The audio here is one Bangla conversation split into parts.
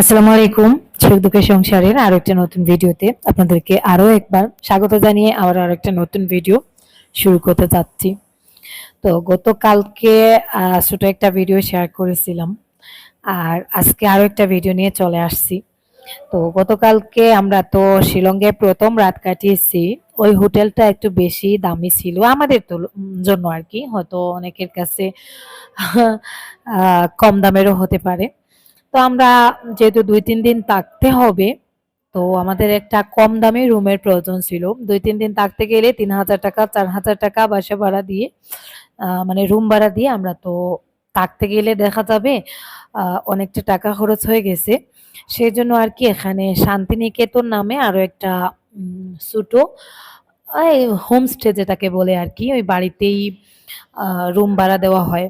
আসসালামু আলাইকুম, সুখ দুঃখের সংসারের আরও একটা নতুন ভিডিওতে আপনাদেরকে আরও একবার স্বাগত জানিয়ে আবার আরও একটা নতুন ভিডিও শুরু করতে যাচ্ছি। তো গতকালকে ছোট একটা ভিডিও শেয়ার করেছিলাম আর আজকে আরও একটা ভিডিও নিয়ে চলে আসছি। তো গতকালকে আমরা তো শিলংয়ে প্রথম রাত কাটিয়েছি, ওই হোটেলটা একটু বেশি দামি ছিল আমাদের তো জন্য আর কি, হয়তো অনেকের কাছে কম দামেরও হতে পারে। তো আমরা যেহেতু দুই, তিন দিন থাকতে হবে, তো আমাদের একটা কম দামি রুমের প্রয়োজন ছিল। দুই, তিন দিন থাকতে গেলে তিন হাজার টাকা, চার হাজার টাকা বাসা ভাড়া দিয়ে মানে রুম ভাড়া দিয়ে আমরা তো থাকতে গেলে দেখা যাবে অনেকটা টাকা খরচ হয়ে গেছে। সেই জন্য আর কি এখানে শান্তিনিকেতন নামে আরও একটা ছোটো হোমস্টে যেটাকে বলে আর কি, ওই বাড়িতেই রুম ভাড়া দেওয়া হয়।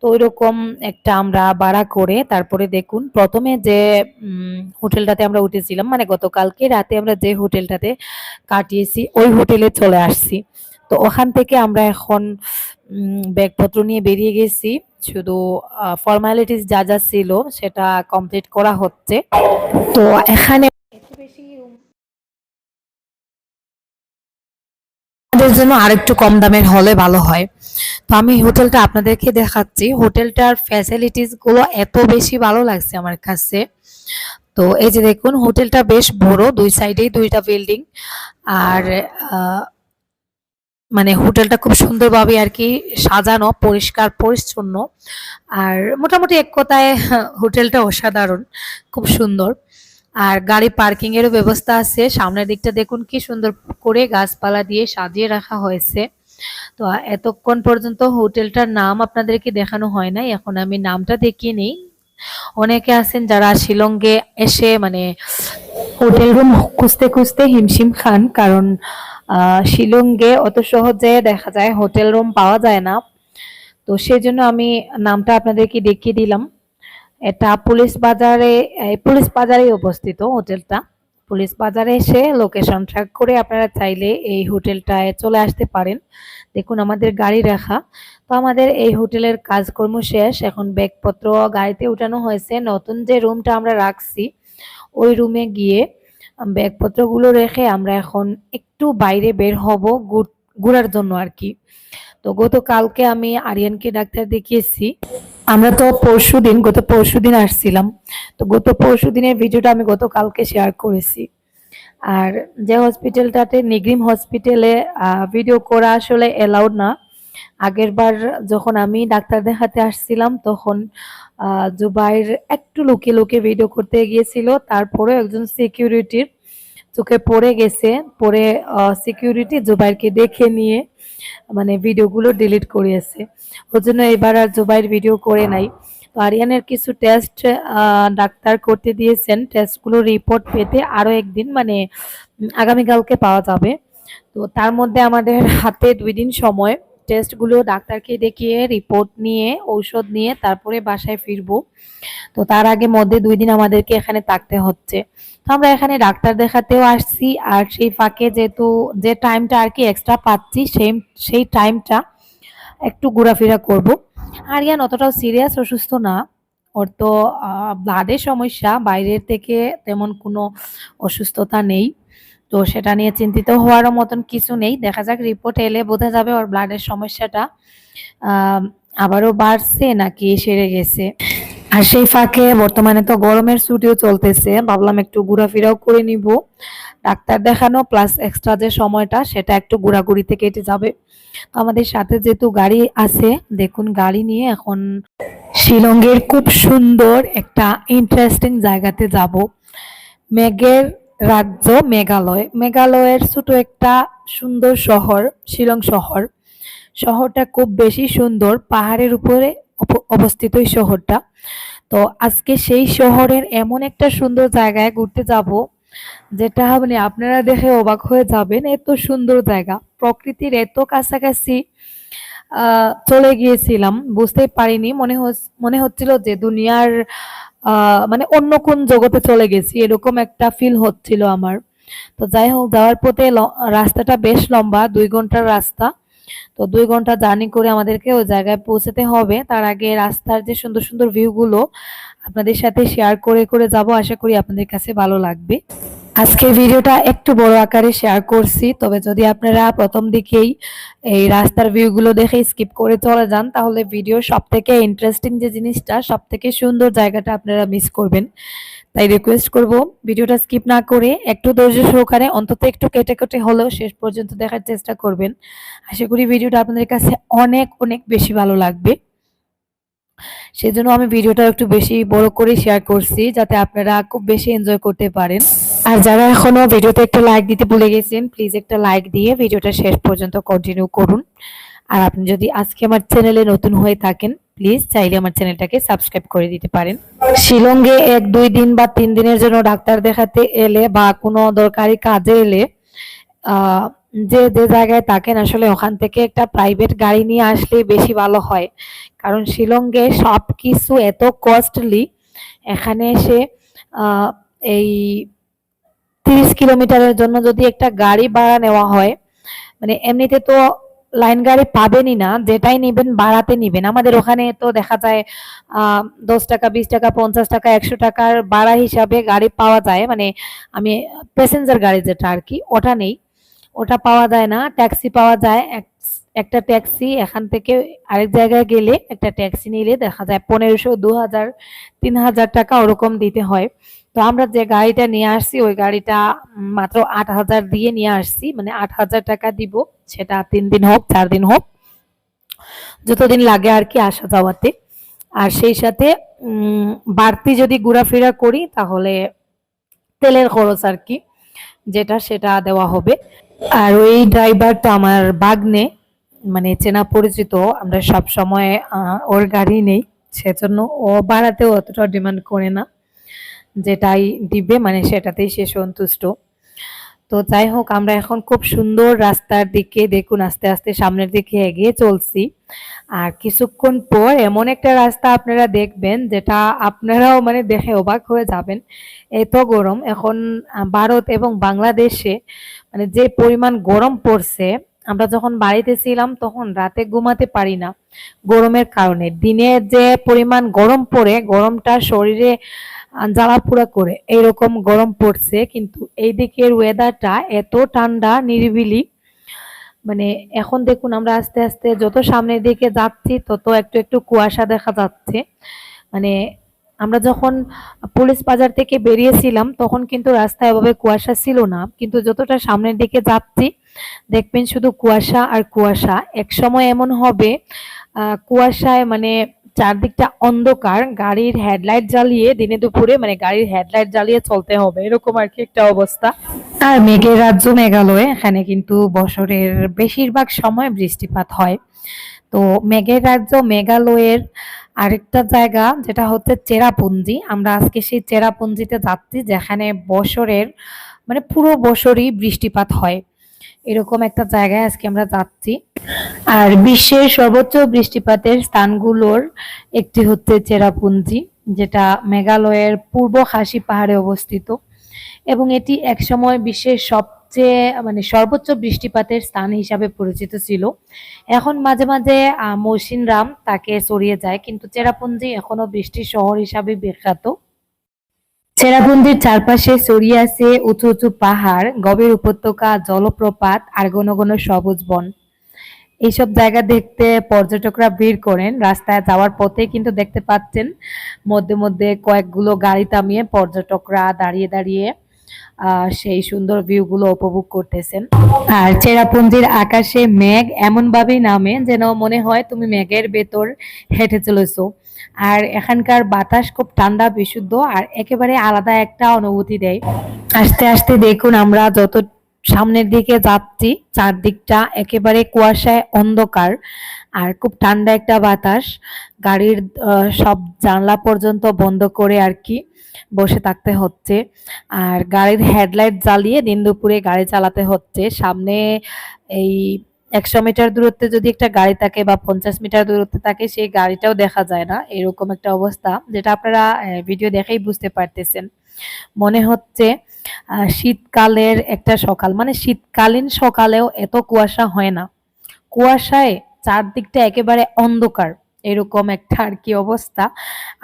তো ওইরকম একটা আমরা ভাড়া করে তারপরে দেখুন, প্রথমে যে হোটেলটাতে আমরা উঠেছিলাম মানে গতকালকে রাতে আমরা যে হোটেলটাতে কাটিয়েছি, ওই হোটেলে চলে আসছি। তো ওখান থেকে আমরা এখন ব্যাগপত্র নিয়ে বেরিয়ে গেছি। শুধু ফর্মালিটিস যা যা ছিল সেটা কমপ্লিট করা হচ্ছে। তো এখানে জন্য আরেকটু কম দামের হলে ভালো হয়। তো আমি হোটেলটা আপনাদেরকে দেখাচ্ছি। হোটেলটার ফ্যাসিলিটিসগুলো এত বেশি ভালো লাগছে আমার কাছে। তো এই যে দেখুন, হোটেলটা বেশ বড়, দুই সাইডেই দুইটা বিল্ডিং আর মানে হোটেলটা খুব সুন্দরভাবে আর কি সাজানো, পরিষ্কার, পরিচ্ছন্ন। আর মোটামুটি এক কথায় হোটেলটা অসাধারণ, খুব সুন্দর। আর গাড়ি পার্কিং এরও ব্যবস্থা আছে। সামনের দিকটা দেখুন কি সুন্দর করে গাছপালা দিয়ে সাজিয়ে রাখা হয়েছে। তো এতক্ষণ পর্যন্ত হোটেলটার নাম আপনাদেরকে দেখানো হয় নাই। এখন আমি নামটা দেখিয়ে নেই। অনেকে আছেন যারা শিলংয়ে এসে মানে হোটেল রুম খুঁজতে খুঁজতে হিমশিম খান, কারণ শিলংয়ে অত সহজে দেখা যায় হোটেল রুম পাওয়া যায় না। তো সেই জন্য আমি নামটা আপনাদেরকে দেখিয়ে দিলাম। এটা পুলিশ বাজারে পুলিশ বাজারেই অবস্থিত হোটেলটা। পুলিশ বাজারে এসে লোকেশন ট্র্যাক করে আপনারা চাইলে এই হোটেলটায় চলে আসতে পারেন। দেখুন আমাদের গাড়ি রাখা। তো আমাদের এই হোটেলের কাজকর্ম শেষ। এখন ব্যাগপত্র গাড়িতে উঠানো হয়েছে। নতুন যে রুমটা আমরা রাখছি, ওই রুমে গিয়ে ব্যাগপত্রগুলো রেখে আমরা এখন একটু বাইরে বের হব ঘুর- ঘোরার জন্য আর কি। তো গতকালকে আমি আরিয়ানকে ডাক্তার দেখিয়েছি। আমরা তো পরশু দিন গত পরশু দিন আসছিলাম। তো গত পরশু দিনের ভিডিওটা আমি গতকালকে শেয়ার করেছি। আর যে হসপিটালটাতে নিগ্রিম হসপিটালে ভিডিও করা আসলে এলাউড না। আগের বার যখন আমি ডাক্তার দেখাতে আসছিলাম তখন আহ, জুবাইর একটু লুকিয়ে লুকিয়ে ভিডিও করতে গিয়েছিল। তারপরে একজন সিকিউরিটির চোখে পড়ে গেছে। পরে সিকিউরিটি জুবাইরকে দেখে নিয়ে মানে ভিডিওগুলো ডিলিট করিয়েছে। ওর জন্য এবার আর জুবাইয়ের ভিডিও করে নাই। তো আরিয়ানের কিছু টেস্ট ডাক্তার করতে দিয়েছেন। টেস্টগুলো রিপোর্ট পেতে আরও একদিন মানে আগামীকালকে পাওয়া যাবে। তো তার মধ্যে আমাদের হাতে দুই দিন সময়। টেস্টগুলো ডাক্তারকে দেখিয়ে রিপোর্ট নিয়ে, ঔষধ নিয়ে তারপরে বাসায় ফিরবো। তো তার আগে মধ্যে দুই দিন আমাদেরকে এখানে থাকতে হচ্ছে। তো আমরা এখানে ডাক্তার দেখাতেও আসছি আর সেই ফাঁকে যেহেতু যে টাইমটা আর কি এক্সট্রা পাচ্ছি সেই সেই টাইমটা একটু ঘোরাফেরা করব। আর ইয়ান অতটাও সিরিয়াস অসুস্থ না। ওর তো ব্লাডের সমস্যা, বাইরের থেকে তেমন কোনো অসুস্থতা নেই। তো সেটা নিয়ে চিন্তিত হওয়ারও মতন কিছু নেই। দেখা যাক রিপোর্ট এলে বোঝা যাবে ওর ব্লাডের সমস্যাটা আবারও বাড়ছে নাকি সেরে গেছে। আর সেই ফাঁকে বর্তমানে তো গরমের ছুটিও চলতেছে, ভাবলাম একটু ঘোরাফেরাও করে নিব। ডাক্তার দেখানো প্লাস এক্সট্রা যে সময়টা, সেটা একটু ঘোরাঘুরিতে কেটে যাবে। তো আমাদের সাথে যেহেতু গাড়ি আছে, দেখুন গাড়ি নিয়ে এখন শিলংয়ের খুব সুন্দর একটা ইন্টারেস্টিং জায়গাতে যাব। মেঘের রাজ্য মেঘালয়। মেঘালয়ের ছোট একটা সুন্দর শহর, শিলং শহর। শহরটা খুব বেশি সুন্দর, পাহাড়ের উপরে অবস্থিত এই শহরটা। তো আজকে সেই শহরের এমন একটা সুন্দর জায়গায় ঘুরতে যাব, যেটা মানে আপনারা দেখে অবাক হয়ে যাবেন, এত সুন্দর জায়গা। প্রকৃতির এত কাছাকাছি চলে গিয়েছিলাম, বুঝতেই পারিনি। মনে মনে হচ্ছিল যে দুনিয়ার মানে অন্য কোন জগতে চলে গেছি, এরকম একটা ফিল হচ্ছিল আমার। তো যাই হোক, যাওয়ার পথে রাস্তাটা বেশ লম্বা, দুই ঘণ্টার রাস্তা। তো দুই ঘণ্টা জার্নি করে আমাদেরকে ওই জায়গায় পৌঁছাতে হবে। তার আগে রাস্তার যে সুন্দর সুন্দর ভিউগুলো আপনাদের সাথে শেয়ার করে করে যাব। আশা করি আপনাদের কাছে ভালো লাগবে। আজকের ভিডিওটা একটু বড় আকারে শেয়ার করছি। তবে যদি আপনারা প্রথম দিকেই এই রাস্তার ভিউগুলো দেখে স্কিপ করে চলে যান, তাহলে ভিডিও সব থেকে ইন্টারেস্টিং যে জিনিসটা সব থেকে সুন্দর জায়গাটা আপনারা মিস করবেন। তাই রিকোয়েস্ট করব ভিডিওটা স্কিপ না করে একটু ধৈর্য সহকারে অন্তত একটু কেটে কেটে হলেও শেষ পর্যন্ত দেখার চেষ্টা করবেন। আশা করি ভিডিওটা আপনাদের কাছে অনেক অনেক বেশি ভালো লাগবে। সেজন্য আমি ভিডিওটা একটু বেশি বড় করে শেয়ার করছি যাতে আপনারা খুব বেশি এনজয় করতে পারেন। আর যারা এখনও ভিডিওতে একটা লাইক দিতে ভুলে গেছেন প্লিজ একটা লাইক দিয়ে ভিডিওটা শেষ পর্যন্ত কন্টিনিউ করুন। আর আপনি যদি আজকে আমার চ্যানেলে নতুন হয়ে থাকেন প্লিজ চাইলে আমার চ্যানেলটাকে সাবস্ক্রাইব করে দিতে পারেন। শিলংয়ে এক, দুই দিন বা তিন দিনের জন্য ডাক্তার দেখাতে এলে বা কোনো দরকারি কাজে এলে যে যে জায়গায় থাকেন আসলে ওখান থেকে একটা প্রাইভেট গাড়ি নিয়ে আসলে বেশি ভালো হয়। কারণ শিলংয়ে সব কিছু এত কস্টলি এখানে এসে এই তিরিশ কিলোমিটারের জন্য যদি একটা গাড়ি ভাড়া নেওয়া হয় মানে এমনিতে তো লাইন গাড়ি পাবেনই না, যেটাই নেবেন বাড়াতে নিবেন। আমাদের ওখানে তো দেখা যায় দশ টাকা, বিশ টাকা, পঞ্চাশ টাকা, একশো টাকার ভাড়া হিসাবে গাড়ি পাওয়া যায়। মানে আমি প্যাসেঞ্জার গাড়ি যেটা আর কি, ওটা নেই। ওটা পাওয়া যায় না, ট্যাক্সি পাওয়া যায়। এক- একটা ট্যাক্সি এখান থেকে আরেক জায়গায় গেলে একটা ট্যাক্সি নিলে দেখা যায় পনেরোশো, দু হাজার, তিন হাজার টাকা ওরকম দিতে হয়। তো আমরা যে গাড়িটা নিয়ে আসছি, ওই গাড়িটা মাত্র আট হাজার দিয়ে নিয়ে আসছি। মানে আট হাজার টাকা দিব। সেটা তিন দিন হোক, চার দিন হোক, যতদিন লাগে আর কি আসা যাওয়াতে। আর সেই সাথে বাড়তি যদি ঘোরাফেরা করি, তাহলে তেলের খরচ আর কি, যেটা সেটা দেওয়া হবে। আর ওই ড্রাইভারটা আমার বাগনে মানে চেনা পরিচিত, আমরা সব সময় ওর গাড়ি নেই, সেজন্য ও বাড়াতেও অতটা ডিমান্ড করে না। যেটাই দিবে মানে সেটাতেই সে সন্তুষ্ট। তো যাই হোক আমরা এখন খুব সুন্দর রাস্তার দিকে দেখুন, আস্তে আস্তে সামনের দিকে এগিয়ে চলছি। আর কিছুক্ষণ পর এমন একটা রাস্তা আপনারা দেখবেন, যেটা আপনারাও মানে দেখে অবাক হয়ে যাবেন। এত গরম, এখন ভারত এবং বাংলাদেশে মানে যে পরিমাণ গরম পড়ছে, আমরা যখন বাড়িতে ছিলাম তখন রাতে ঘুমাতে পারি না গরমের কারণে। দিনে যে পরিমাণ গরম পড়ে, গরমটা শরীরে জ্বালাপোড়া করে। এইরকম গরম পড়ছে, কিন্তু এই দিকের ওয়েদারটা এত ঠান্ডা, নিরিবিলি। মানে এখন দেখুন, আমরা আস্তে আস্তে যত সামনের দিকে যাচ্ছি, তত একটু একটু কুয়াশা দেখা যাচ্ছে। মানে আমরা যখন পুলিশ বাজার থেকে বেরিয়েছিলাম, তখন কিন্তু রাস্তায় এভাবে কুয়াশা ছিল না। কিন্তু যতটা সামনের দিকে যাচ্ছি, দেখবেন শুধু কুয়াশা আর কুয়াশা। এক সময় এমন হবে কুয়াশায় মানে চারদিকটা অন্ধকার, গাড়ির হেডলাইট জ্বালিয়ে দিনে দুপুরে মানে গাড়ির হেডলাইট জ্বালিয়ে চলতে হবে। এরকম আর কি একটা অবস্থা। আর মেঘের রাজ্য মেঘালয়, এখানে কিন্তু বছরের বেশিরভাগ সময় বৃষ্টিপাত হয়। তো মেঘের রাজ্য মেঘালয়ের আরেকটা জায়গা, যেটা হচ্ছে চেরাপুঞ্জি। আমরা আজকে সেই চেরাপুঞ্জিতে যাচ্ছি, যেখানে বছরের মানে পুরো বছরই বৃষ্টিপাত হয়। এরকম একটা জায়গায় আজকে আমরা যাচ্ছি। আর বিশ্বের সর্বোচ্চ বৃষ্টিপাতের স্থানগুলোর একটি হচ্ছে চেরাপুঞ্জি যেটা মেঘালয়ের পূর্ব খাসি পাহাড়ে অবস্থিত। এবং এটি একসময় বিশ্বের সবচেয়ে মানে সর্বোচ্চ বৃষ্টিপাতের স্থান হিসাবে পরিচিত ছিল। এখন মাঝে মাঝে আহ, মৌসিনরাম তাকে সরিয়ে যায় কিন্তু চেরাপুঞ্জি এখনও বৃষ্টির শহর হিসাবে বিখ্যাত। চেরাপুঞ্জির চারপাশে ছড়িয়ে আছে উঁচু উঁচু পাহাড় গভীর উপত্যকা জলপ্রপাত আর ঘন ঘন সবুজ বন। এইসব জায়গা দেখতে পর্যটকরা ভিড় করেন, রাস্তায় যাওয়ার পথে কিন্তু দেখতে পাচ্ছেন। মধ্যে মধ্যে কয়েকগুলো গাড়ি থামিয়ে পর্যটকরা দাঁড়িয়ে দাঁড়িয়ে সেই সুন্দর ভিউগুলো উপভোগ করতেছেন। আর চেরাপুঞ্জির আকাশে মেঘ এমনভাবেই নামে যেন মনে হয় তুমি মেঘের ভেতর হেঁটে চলেছো। আর এখানকার বাতাস খুব ঠান্ডা, বিশুদ্ধ, আর একেবারে আলাদা একটা অনুভূতি দেয়। আস্তে আস্তে দেখুন আমরা যত সামনের দিকে যাচ্ছি চারদিকটা একেবারে কুয়াশায় অন্ধকার আর খুব ঠান্ডা একটা বাতাস। গাড়ির সব জানলা পর্যন্ত বন্ধ করে আর কি বসে থাকতে হচ্ছে। আর গাড়ির হেডলাইট জ্বালিয়ে দিন দুপুরে গাড়ি চালাতে হচ্ছে। সামনে এই একশো মিটার দূরত্বে যদি একটা গাড়ি থাকে বা পঞ্চাশ মিটার দূরত্বে থাকে, সেই গাড়িটাও দেখা যায় না। এরকম একটা অবস্থা, যেটা আপনারা ভিডিও দেখেই বুঝতে পারতেছেন। মনে হচ্ছে শীতকালের একটা সকাল। মানে শীতকালীন সকালেও এত কুয়াশা হয় না। কুয়াশায় চারদিকটা একেবারে অন্ধকার, এরকম একটা আর কি অবস্থা।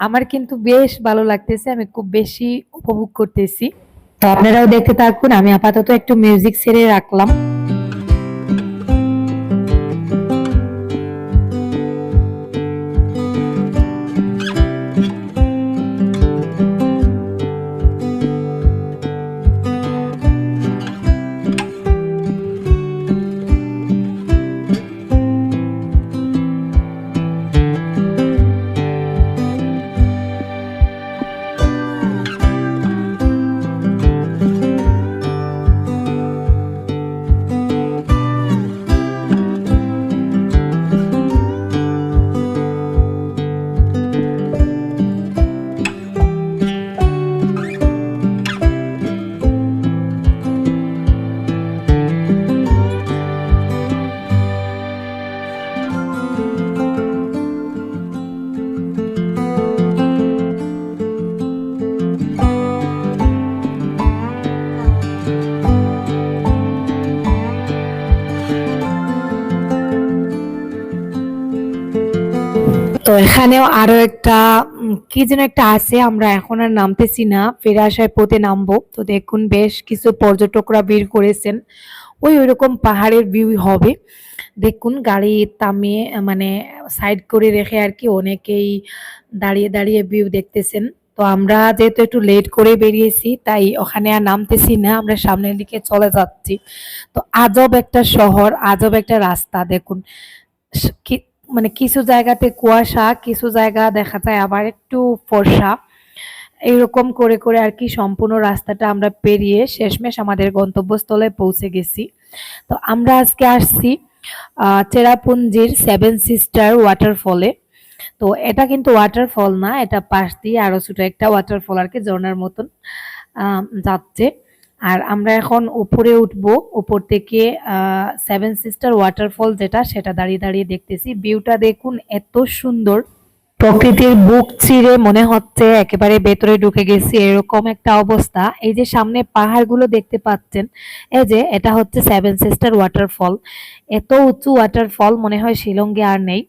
আমার কিন্তু বেশ ভালো লাগতেছে, আমি খুব বেশি উপভোগ করতেছি। তো আপনারাও দেখতে থাকুন, আমি আপাতত একটু মিউজিক সেরে রাখলাম। তো এখানেও আরও একটা কি যেন একটা আছে আমরা এখন আর নামতেছি না ফিরে আসার পথে নামবো। তো দেখুন বেশ কিছু পর্যটকরা ভিড় করেছেন। ওই ওইরকম পাহাড়ের ভিউ হবে। দেখুন গাড়ি আহ, মানে সাইড করে রেখে আর কি অনেকেই দাঁড়িয়ে দাঁড়িয়ে ভিউ দেখতেছেন। তো আমরা যেহেতু একটু লেট করে বেরিয়েছি তাই ওখানে আর নামতেছি না আমরা সামনের দিকে চলে যাচ্ছি। তো আজব একটা শহর আজব একটা রাস্তা দেখুন। মানে কিছু জায়গাতে কুয়াশা, কিছু জায়গা দেখা যায় আবার একটু ফর্সা। এরকম করে করে আর কি সম্পূর্ণ রাস্তাটা আমরা পেরিয়ে শেষমেশ আমাদের গন্তব্যস্থলে পৌঁছে গেছি। তো আমরা আজকে আসছি চেরাপুঞ্জির সেভেন সিস্টার ওয়াটারফলে তো এটা কিন্তু ওয়াটারফল না, এটা পাশ দিয়ে আরও ছোট একটা ওয়াটারফল আর কি, ঝর্ণার মতন যাচ্ছে। আর আমরা এখন উপরে উঠবো। উপর থেকে সেভেন সিস্টার ওয়াটারফল যেটা, সেটা দাঁড়িয়ে দাঁড়িয়ে দেখতেছি। ভিউটা দেখুন এত সুন্দর। প্রকৃতির বুক চিরে মনে হচ্ছে একেবারে ভেতরে ঢুকে গেছি, এরকম একটা অবস্থা। এই যে সামনে পাহাড়গুলো দেখতে পাচ্ছেন, এই যে এটা হচ্ছে সেভেন সিস্টার ওয়াটারফল এত উঁচু ওয়াটারফল মনে হয় শিলংয়ে আর নেই।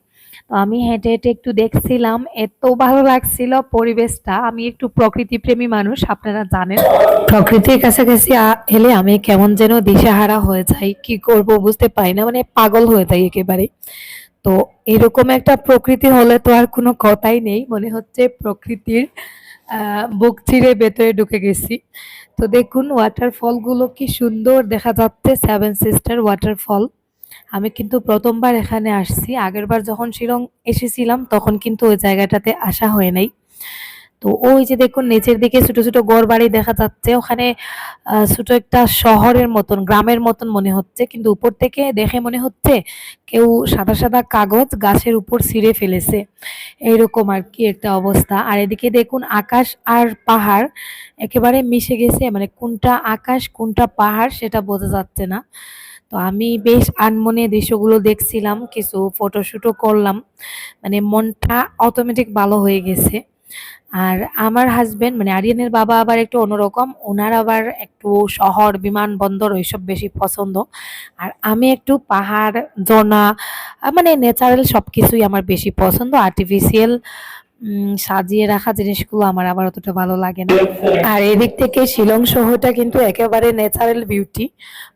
তো আমি হেঁটে হেঁটে একটু দেখছিলাম, এত ভালো লাগছিল পরিবেশটা। আমি একটু প্রকৃতি প্রেমী মানুষ, আপনারা জানেন। প্রকৃতির কাছাকাছি এলে আমি কেমন যেন দিশেহারা হয়ে যাই। কি করব বুঝতে পারি না মানে পাগল হয়ে যাই একেবারে। তো এরকম একটা প্রকৃতি হলে তো আর কোনো কথাই নেই। মনে হচ্ছে প্রকৃতির বুক চিরে ভেতরে ঢুকে গেছি। তো দেখুন ওয়াটারফলগুলো কি সুন্দর দেখা যাচ্ছে। সেভেন সিস্টার ওয়াটারফল আমি কিন্তু প্রথমবার এখানে আসছি। আগেরবার যখন শিলং এসেছিলাম, তখন কিন্তু ওই জায়গাটাতে আসা হয় নাই। তো ওই যে দেখুন, নিচের দিকে ছোট ছোট ঘর বাড়ি দেখা যাচ্ছে। ওখানে ছোট একটা শহরের মতন, গ্রামের মতন মনে হচ্ছে। কিন্তু উপর থেকে দেখে মনে হচ্ছে কেউ সাদা সাদা কাগজ গাছের উপর ছিঁড়ে ফেলেছে। এইরকম আর কি একটা অবস্থা। আর এদিকে দেখুন, আকাশ আর পাহাড় একেবারে মিশে গেছে। মানে কোনটা আকাশ, কোনটা পাহাড় সেটা বোঝা যাচ্ছে না। তো আমি বেশ আনমনে দৃশ্যগুলো দেখছিলাম কিছু ফটোশ্যুটও করলাম। মানে মনটা অটোমেটিক ভালো হয়ে গেছে। আর আমার হাজব্যান্ড মানে আরিয়ানের বাবা আবার একটু অন্যরকম ওনার আবার একটু শহর বিমানবন্দর ওইসব বেশি পছন্দ। আর আমি একটু পাহাড় আহ, মানে ন্যাচারাল সব কিছুই আমার বেশি পছন্দ। আর্টিফিশিয়াল সাজিয়ে রাখা জিনিসগুলো আমার আবার অতটা ভালো লাগে না। আর এদিক থেকে শিলং শহরটা কিন্তু একেবারে ন্যাচারাল বিউটি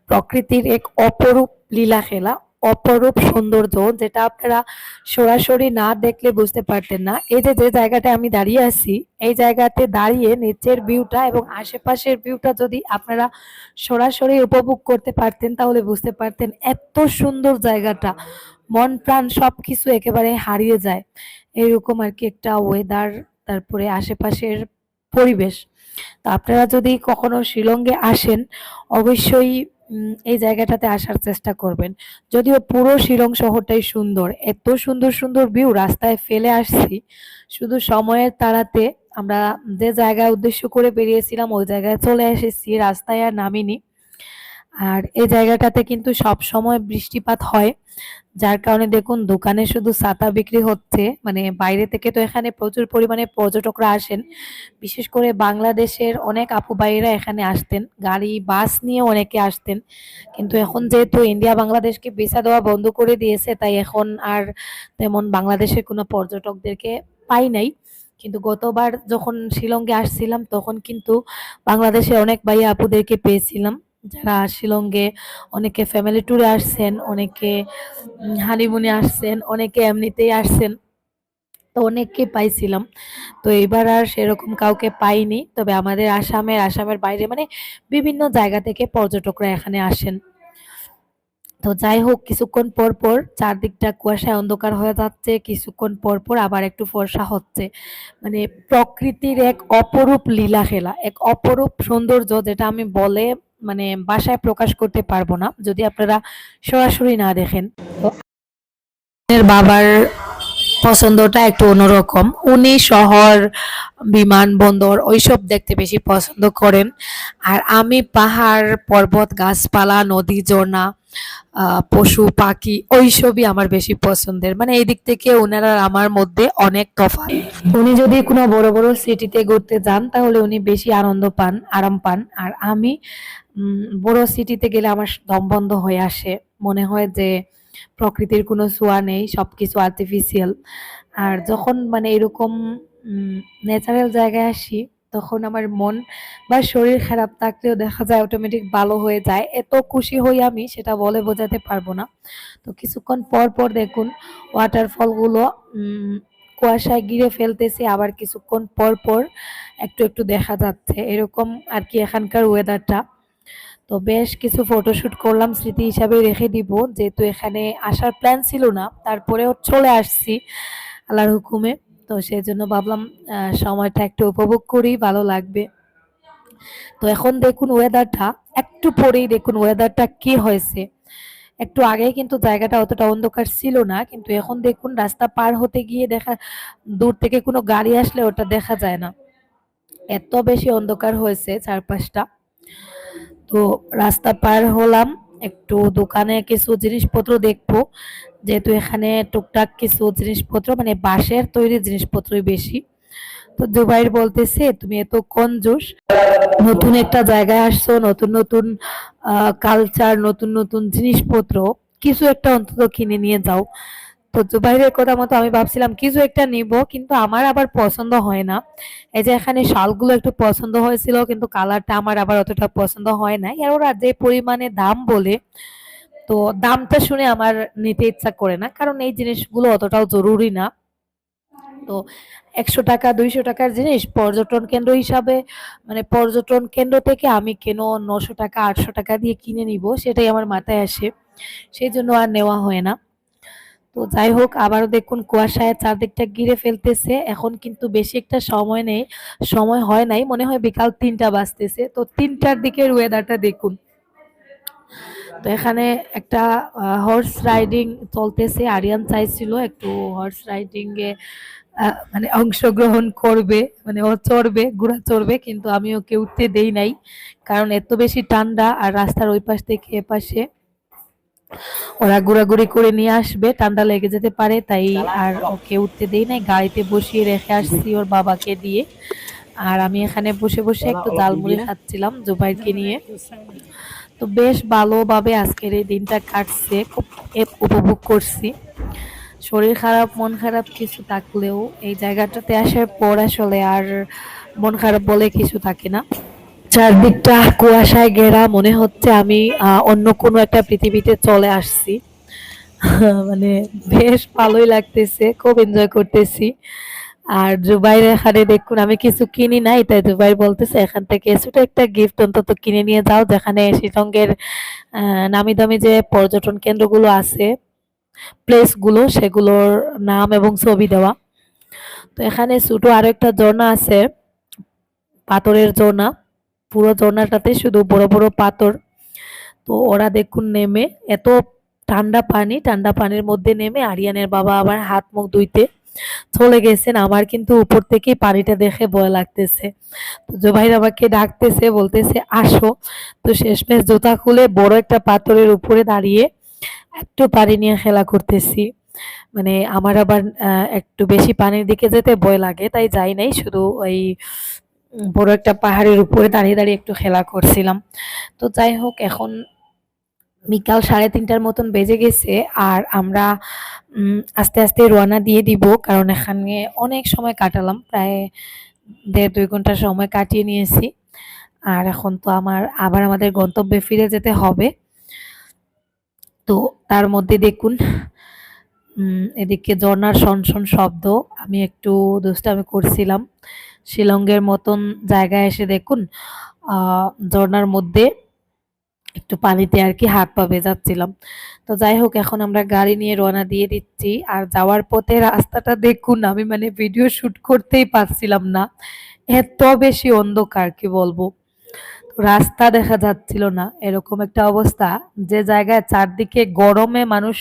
প্রকৃতির এক অপরূপ লীলা খেলা, অপরূপ সৌন্দর্য, যেটা আপনারা সরাসরি না দেখলে বুঝতে পারতেন না। এই যে যে জায়গাটা আমি দাঁড়িয়ে আছি, এই জায়গাতে দাঁড়িয়ে নিচের ভিউটা এবং আশেপাশের ভিউটা যদি আপনারা সরাসরি উপভোগ করতে পারতেন, তাহলে বুঝতে পারতেন এত সুন্দর জায়গাটা। মন প্রাণ সবকিছু একেবারে হারিয়ে যায়। এরকম আর কি একটা ওয়েদার তারপরে আশেপাশের পরিবেশ। তো আপনারা যদি কখনো শিলংয়ে আসেন, অবশ্যই এই জায়গাটাতে আসার চেষ্টা করবেন। যদিও পুরো শিলং শহরটাই সুন্দর, এত সুন্দর সুন্দর ভিউ রাস্তায় ফেলে আসছি। শুধু সময়ের তাড়াতে আমরা যে জায়গায় উদ্দেশ্য করে বেরিয়েছিলাম, ওই জায়গায় চলে এসেছি, রাস্তায় আর নামিনি। আর এই জায়গাটাতে কিন্তু সব সময় বৃষ্টিপাত হয়, যার কারণে দেখুন দোকানে শুধু ছাতা বিক্রি হচ্ছে মানে বাইরে থেকে তো এখানে প্রচুর পরিমাণে পর্যটকরা আসেন। বিশেষ করে বাংলাদেশের অনেক আপু ভাইয়েরা এখানে আসতেন, গাড়ি, বাস নিয়ে অনেকে আসতেন। কিন্তু এখন যেহেতু ইন্ডিয়া বাংলাদেশকে ভিসা দেওয়া বন্ধ করে দিয়েছে, তাই এখন আর তেমন বাংলাদেশের কোনো পর্যটকদেরকে পাই নাই। কিন্তু গতবার যখন শিলংয়ে আসছিলাম, তখন কিন্তু বাংলাদেশের অনেক ভাইয়া আপুদেরকে পেয়েছিলাম। যারা শিলংয়ে অনেকে ফ্যামিলি ট্যুরে আসছেন, অনেকে হানিমুনে আসছেন, অনেকে এমনিতেই আসছেন, তো অনেককে পাইছিলাম। তো এবার আর সেরকম কাউকে পাইনি। তবে আমাদের আসামের আসামের বাইরে মানে বিভিন্ন জায়গা থেকে পর্যটকরা এখানে আসেন। তো যাই হোক, কিছুক্ষণ পর পর চারদিকটা কুয়াশায় অন্ধকার হয়ে যাচ্ছে, কিছুক্ষণ পর পর আবার একটু ফর্সা হচ্ছে। মানে প্রকৃতির এক অপরূপ লীলা খেলা এক অপরূপ সৌন্দর্য যেটা আমি বলে মানে বাসায় প্রকাশ করতে পারব না, যদি আপনারা সরাসরি না দেখেন। বাবার পছন্দটা একটু অন্যরকম। উনি শহর বিমানবন্দর ওইসব দেখতে বেশি পছন্দ করেন। আর আমি পাহাড়, পর্বত, গাছপালা, নদী, ঝর্ণা পশু, পাখি, ওইসবই আমার বেশি পছন্দের। মানে এই দিক থেকে ওনারা আমার মধ্যে অনেক তফাৎ। উনি যদি কোনো বড় বড় সিটিতে ঘুরতে যান, তাহলে উনি বেশি আনন্দ পান, আরাম পান। আর আমি বড় সিটিতে গেলে আমার দম বন্ধ হয়ে আসে। মনে হয় যে প্রকৃতির কোনো ছোঁয়া নেই সব কিছু আর্টিফিশিয়াল আর যখন মানে এরকম ন্যাচারাল জায়গায় আসি তখন আমার মন বা শরীর খারাপ থাকলেও দেখা যায় অটোমেটিক ভালো হয়ে যায়। এত খুশি হই আমি, সেটা বলে বোঝাতে পারব না। তো কিছুক্ষণ পর পর দেখুন ওয়াটারফলগুলো কুয়াশায় গিরে ফেলতেছে। আবার কিছুক্ষণ পর পর একটু একটু দেখা যাচ্ছে। এরকম আর কি এখানকার ওয়েদারটা তো বেশ কিছু ফটোশ্যুট করলাম, স্মৃতি হিসাবে রেখে দিব। যেহেতু এখানে আসার প্ল্যান ছিল না, তারপরেও চলে আসছি, আল্লাহর হুকুমে। তো সেই জন্য ভাবলাম সময়টা একটু উপভোগ করি, ভালো লাগবে। তো এখন দেখুন ওয়েদারটা একটু পরেই দেখুন ওয়েদারটা কি হয়েছে। একটু আগে কিন্তু জায়গাটা অতটা অন্ধকার ছিল না, কিন্তু এখন দেখুন রাস্তা পার হতে গিয়ে দেখা, দূর থেকে কোনো গাড়ি আসলে ওটা দেখা যায় না। এত বেশি অন্ধকার হয়েছে চারপাশটা। তো রাস্তা পার হলাম, একটু দোকানে কিছু জিনিসপত্র দেখব। যেহেতু এখানে টুকটাক কিছু জিনিসপত্র মানে বাঁশের তৈরি জিনিসপত্রই বেশি। তো জুবাইর বলতেছে, তুমি এত কনজুস, নতুন একটা জায়গায় আসছো, নতুন নতুন কালচার নতুন নতুন জিনিসপত্র, কিছু একটা অন্তত কিনে নিয়ে যাও। তো জুবাইরের কথা মতো আমি ভাবছিলাম, কিছু একটা নিব, কিন্তু আমার আবার পছন্দ হয় না। এই যে এখানে শালগুলো একটু পছন্দ হয়েছিল, কিন্তু কালারটা আমার আবার অতটা পছন্দ হয় না আর ওরা যে পরিমাণে দাম বলে তো দামটা শুনে আমার নিতে ইচ্ছা করে না, কারণ এই জিনিসগুলো অতটাও জরুরি না। তো একশো টাকা, দুইশো টাকার জিনিস পর্যটন কেন্দ্র হিসাবে মানে পর্যটন কেন্দ্র থেকে আমি কেন নশো টাকা, আটশো টাকা দিয়ে কিনে নিব সেটাই আমার মাথায় আসে, সেই জন্য আর নেওয়া হয় না। তো যাই হোক, আবারও দেখুন কুয়াশায় চারদিকটা ঘিরে ফেলতেছে, এখন কিন্তু বেশি একটা সময় নেই, সময় হয় নাই, মনে হয় বিকাল তিনটা বাজতেছে। তো তিনটার দিকের ওয়েদারটা দেখুন। তো এখানে একটা হর্স রাইডিং চলতেছে। আরিয়ান চাইছিল একটু হর্স রাইডিং এ মানে অংশগ্রহণ করবে মানে ও চড়বে ঘোড়া চড়বে কিন্তু আমি ওকে উঠতে দেই নাই কারণ এত বেশি ঠান্ডা আর রাস্তার ওই পাশ থেকে এ পাশে ওরা ঘোরাঘুরি করে নিয়ে আসবে ঠান্ডা লেগে যেতে পারে তাই আর ওকে উঠতে দেই নাই গাড়িতে বসিয়ে রেখে আসছি ওর বাবাকে দিয়ে। আর আমি এখানে বসে বসে একটু জালমুড়ি খাচ্ছিলাম জুবাইরকে নিয়ে। তো বেশ ভালোভাবে আজকের এই দিনটা কাটছে, খুব উপভোগ করছি। শরীর খারাপ, মন খারাপ কিছু থাকলেও এই জায়গাটাতে আসার পর আসলে আর মন খারাপ বলে কিছু থাকে না। চারদিকটা কুয়াশায় ঘেরা, মনে হচ্ছে আমি অন্য কোনো একটা পৃথিবীতে চলে আসছি। মানে বেশ ভালোই লাগতেছে, খুব এনজয় করতেছি। আর জুবাইর এখানে দেখুন, আমি কিছু কিনি নাই, তাই জুবাইর বলতেছে, এখান থেকে ছোট একটা গিফট অন্তত কিনে নিয়ে যাও, যেখানে শিলংয়ের নামি দামি যে পর্যটন কেন্দ্রগুলো আছে প্লেসগুলো সেগুলোর নাম এবং ছবি দেওয়া। তো এখানে ছোট আরও একটা ঝর্ণা আছে, পাথরের ঝর্ণা, পুরো ঝর্ণাটাতে শুধু বড় বড় পাথর। তো ওরা দেখুন নেমে, এত ঠান্ডা পানি, ঠান্ডা পানির মধ্যে নেমে আরিয়ানের বাবা আবার হাত মুখ ধুইতে চলে গেছেন। আমার কিন্তু উপর থেকেই পানিটা দেখে ভয় লাগতেছে। তো জোবাইর আমাকে ডাকতেছে, বলতেছে, আসো। তো শেষমেশ জুতা খুলে বড় একটা পাথরের উপরে দাঁড়িয়ে একটু পানি নিয়ে খেলা করতেছি। মানে আমার আবার একটু বেশি পানির দিকে যেতে ভয় লাগে, তাই যাই নাই, শুধু ওই বড় একটা পাহাড়ের উপরে দাঁড়িয়ে দাঁড়িয়ে একটু খেলা করছিলাম। তো যাই হোক, এখন বিকাল সাড়ে তিনটার মতন বেজে গেছে আর আমরা আস্তে আস্তে রওনা দিয়ে দিব, কারণ এখানে অনেক সময় কাটালাম, প্রায় দেড় দুই ঘণ্টা সময় কাটিয়ে নিয়েছি। আর এখন তো আমার, আবার আমাদের গন্তব্যে ফিরে যেতে হবে। তো তার মধ্যে দেখুন এদিকে ঝর্ণার শনশন শব্দ, আমি একটু দুষ্টামি করছিলাম। শিলংয়ের মতন জায়গায় এসে দেখুন, আহ, ঝর্ণার মধ্যে একটু পানিতে আর কি হাত পা ভেজাচ্ছিলাম। তো যাই হোক, এখন আমরা গাড়ি নিয়ে রওনা দিয়ে দিচ্ছি। আর যাওয়ার পথে রাস্তাটা দেখুন, আমি মানে ভিডিও শুট করতেই পারছিলাম না। এত বেশি অন্ধকার, কি বলব? রাস্তা দেখা যাচ্ছিল না, এরকম একটা অবস্থা। যে জায়গায় চারদিকে গরমে মানুষ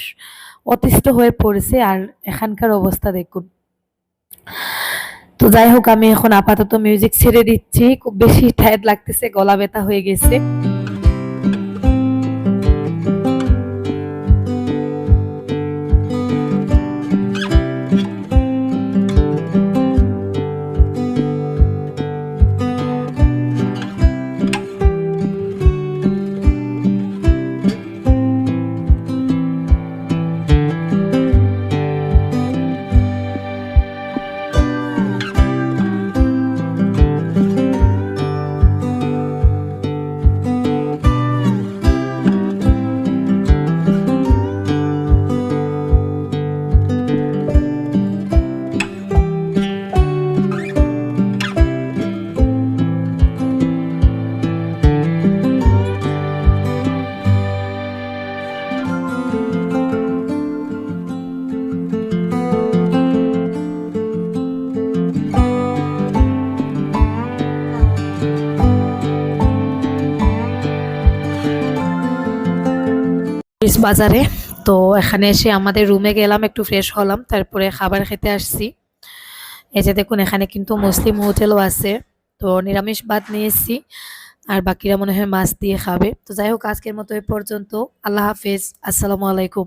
অতিষ্ঠ হয়ে পড়েছে, আর এখানকার অবস্থা দেখুন। তো যাই হোক, আমি এখন আপাতত মিউজিক ছেড়ে দিচ্ছি। খুব বেশি টায়ার্ড লাগতেছে, গলা ব্যথা হয়ে গেছে। বাজারে। তো এখানে এসে আমাদের রুমে গেলাম, একটু ফ্রেশ হলাম, তারপরে খাবার খেতে আসছি। এই যে দেখুন, এখানে কিন্তু মুসলিম হোটেলও আছে। তো নিরামিষ ভাত নিয়েছি, আর বাকিরা মনে হয় মাছ দিয়ে খাবে। তো যাই হোক, আজকের মতো এ পর্যন্ত। আল্লাহ হাফেজ, আসসালামু আলাইকুম।